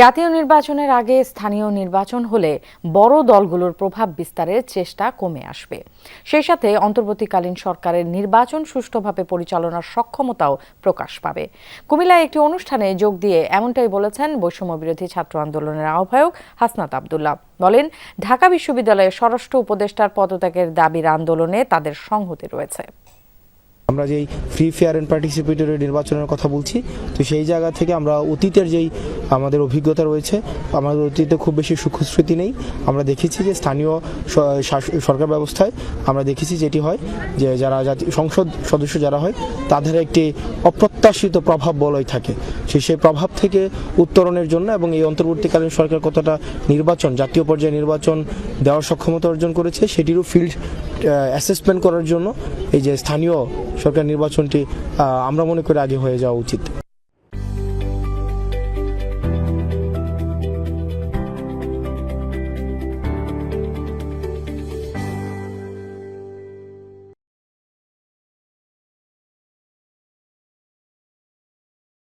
জাতীয় নির্বাচনের আগে স্থানীয় নির্বাচন হলে বড় দলগুলোর প্রভাব বিস্তারের চেষ্টা কমে আসবে। সেই সাথে অন্তর্বর্তীকালীন সরকারের নির্বাচন সুষ্ঠুভাবে পরিচালনার সক্ষমতাও প্রকাশ পাবে। কুমিল্লায় একটি অনুষ্ঠানে যোগ দিয়ে এমনটাই বলেছেন বৈষম্য বিরোধী ছাত্র আন্দোলনের আহ্বায়ক হাসনাত আবদুল্লাহ। বলেন, ঢাকা বিশ্ববিদ্যালয়ের স্বরাষ্ট্র উপদেষ্টার পদত্যাগের দাবির আন্দোলনে তাদের সংহতি রয়েছে। আমরা যেই ফ্রি ফেয়ার অ্যান্ড পার্টিসিপেটরি নির্বাচনের কথা বলছি, তো সেই জায়গা থেকে আমরা অতীতের যেই আমাদের অভিজ্ঞতা রয়েছে, আমাদের অতীতে খুব বেশি সুখস্মৃতি নেই। আমরা দেখেছি যে স্থানীয় সরকার ব্যবস্থায় আমরা দেখেছি যেটি হয় যে যারা জাতি, সংসদ সদস্য যারা হয়, তাদের একটি অপ্রত্যাশিত প্রভাব বলয় থাকে। সে, সেই প্রভাব থেকে উত্তরণের জন্য এবং এই অন্তর্বর্তীকালীন সরকার কতটা নির্বাচন, জাতীয় পর্যায়ে নির্বাচন দেওয়ার সক্ষমতা অর্জন করেছে, সেটিরও ফিল্ড অ্যাসেসমেন্ট করার জন্য এই যে স্থানীয় সরকার নির্বাচনটি আমরা মনে করি আগে হয়ে যাওয়া উচিত।